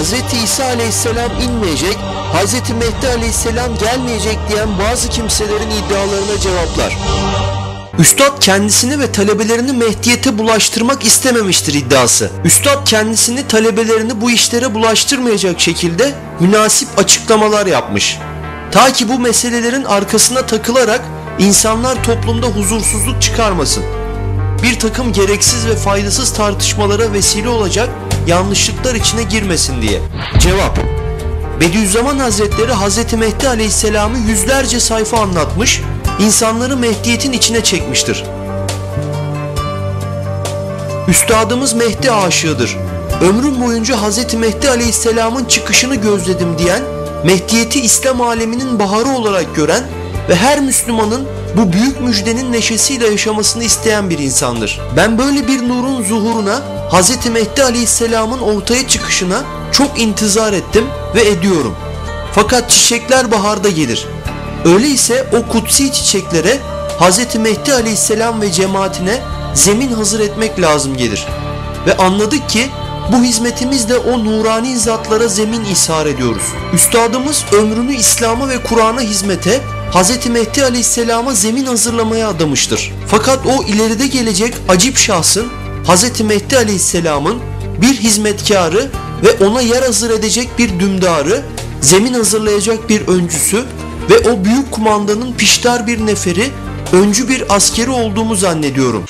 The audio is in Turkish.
Hz. İsa aleyhisselam inmeyecek, Hz. Mehdi aleyhisselam gelmeyecek diyen bazı kimselerin iddialarına cevaplar. Üstad kendisini ve talebelerini Mehdiyete bulaştırmak istememiştir iddiası. Üstad kendisini talebelerini bu işlere bulaştırmayacak şekilde münasip açıklamalar yapmış. Ta ki bu meselelerin arkasına takılarak insanlar toplumda huzursuzluk çıkarmasın. Bir takım gereksiz ve faydasız tartışmalara vesile olacak yanlışlıklar içine girmesin diye. Cevap Bediüzzaman Hazretleri Hz. Mehdi Aleyhisselam'ı yüzlerce sayfa anlatmış, insanları Mehdiyet'in içine çekmiştir. Üstadımız Mehdi aşığıdır. Ömrüm boyunca Hz. Mehdi Aleyhisselam'ın çıkışını gözledim diyen, Mehdiyet'i İslam aleminin baharı olarak gören ve her Müslümanın bu büyük müjdenin neşesiyle yaşamasını isteyen bir insandır. Ben böyle bir nurun zuhuruna Hz. Mehdi Aleyhisselam'ın ortaya çıkışına çok intizar ettim ve ediyorum. Fakat çiçekler baharda gelir. Öyleyse o kutsi çiçeklere Hz. Mehdi Aleyhisselam ve cemaatine zemin hazır etmek lazım gelir. Ve anladık ki bu hizmetimizle o nurani zatlara zemin ishar ediyoruz. Üstadımız ömrünü İslam'a ve Kur'an'a hizmete Hz. Mehdi Aleyhisselam'a zemin hazırlamaya adamıştır. Fakat o ileride gelecek acip şahsın Hz. Mehdi Aleyhisselam'ın bir hizmetkarı ve ona yer hazır edecek bir dümdarı, zemin hazırlayacak bir öncüsü ve o büyük kumandanın piştar bir neferi, öncü bir askeri olduğumu zannediyorum.